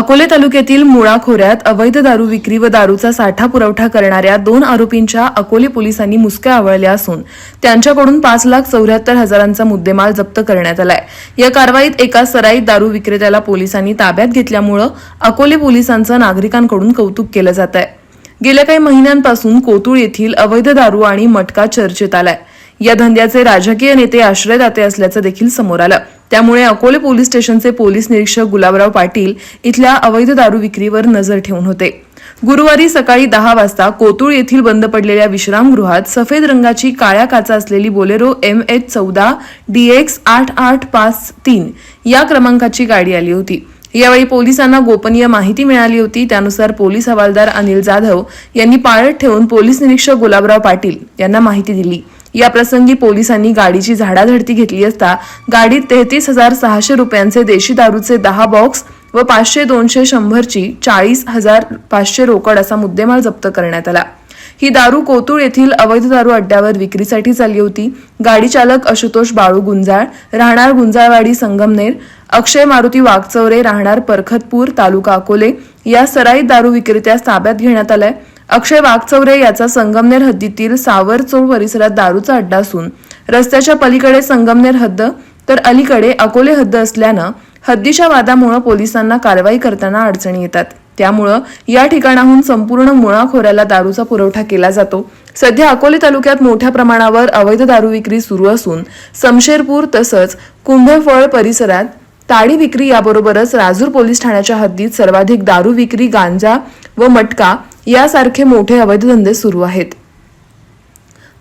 अकोले तालुक्यातील मुळा खोऱ्यात अवैध दारू विक्री व दारूचा साठा पुरवठा करणाऱ्या दोन आरोपींच्या अकोले पोलिसांनी मुसक्या आवळल्या असून त्यांच्याकडून पाच लाख चौऱ्याहत्तर हजारांचा मुद्देमाल जप्त करण्यात आलाय. या कारवाईत एका सराईत दारू विक्रेत्याला पोलिसांनी ताब्यात घेतल्यामुळं अकोले पोलिसांचं नागरिकांकडून कौतुक केलं जात आहे गेल्या काही महिन्यांपासून कोतुळ येथील अवैध दारू आणि मटका चर्चेत आलाय. या धंद्याचे राजकीय नेते आश्रयदाते असल्याचं देखील समोर आलं. त्यामुळे अकोले पोलीस स्टेशनचे पोलीस निरीक्षक गुलाबराव पाटील इथल्या अवैध दारू विक्रीवर नजर ठेवून होते. गुरुवारी सकाळी दहा वाजता कोतुळ येथील बंद पडलेल्या विश्रामगृहात सफेद रंगाची काळ्या काचा असलेली बोलेरो एम एच चौदा डीएक्स आठ आठ पाच तीन या क्रमांकाची गाडी आली होती. यावेळी पोलिसांना गोपनीय माहिती मिळाली होती. त्यानुसार पोलीस हवालदार अनिल जाधव यांनी पाळत ठेवून पोलीस निरीक्षक गुलाबराव पाटील यांना माहिती दिली. याप्रसंगी पोलिसांनी गाडीची झाडाझडती घेतली असता गाडीत तेहतीस हजार सहाशे रुपयांचे देशी दारूचे दहा बॉक्स व पाचशे दोनशे शंभरची चाळीस हजार पाचशे रोकड असा मुद्देमाल जप्त करण्यात आला. ही दारू कोतुळ येथील अवैध दारू अड्ड्यावर विक्रीसाठी चालली होती. गाडी चालक आशुतोष बाळू गुंजाळ राहणार गुंजाळवाडी संगमनेर अक्षय मारुती वाघचौरे राहणार परखतपूर तालुका अकोले या सराईत दारू विक्रेत्यास ताब्यात घेण्यात आलाय. अक्षय वाघचौरे याचा संगमनेर हद्दीतील सावरचोळ परिसरात दारूचा अड्डा असून रस्त्याच्या पलीकडे संगमनेर हद्द तर अलीकडे अकोले हद्द असल्यानं हद्दीच्या वादामुळं पोलिसांना कारवाई करताना अडचणी येतात. त्यामुळं या ठिकाणाहून संपूर्ण मुळा खोऱ्याला दारूचा पुरवठा केला जातो. सध्या अकोले तालुक्यात मोठ्या प्रमाणावर अवैध दारू विक्री सुरू असून समशेरपूर तसंच कुंभफळ परिसरात ताडी विक्री याबरोबरच राजूर पोलीस ठाण्याच्या हद्दीत सर्वाधिक दारू विक्री गांजा व मटका यासारखे मोठे अवैध धंदे सुरू आहेत.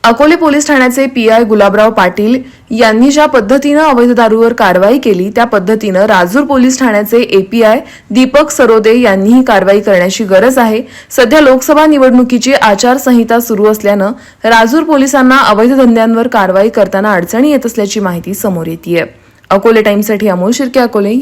अकोले पोलीस ठाण्याचे पी आय गुलाबराव पाटील यांनी ज्या पद्धतीनं अवैध दारूवर कारवाई केली त्या पद्धतीनं राजूर पोलीस ठाण्याचे एपीआय दीपक सरोदे यांनीही कारवाई करण्याची गरज आहे. सध्या लोकसभा निवडणुकीची आचारसंहिता सुरू असल्यानं राजूर पोलिसांना अवैध धंद्यांवर कारवाई करताना अडचणी येत असल्याची माहिती समोर येते अकोले टाइम्ससाठी अमोल शिर्के अकोले.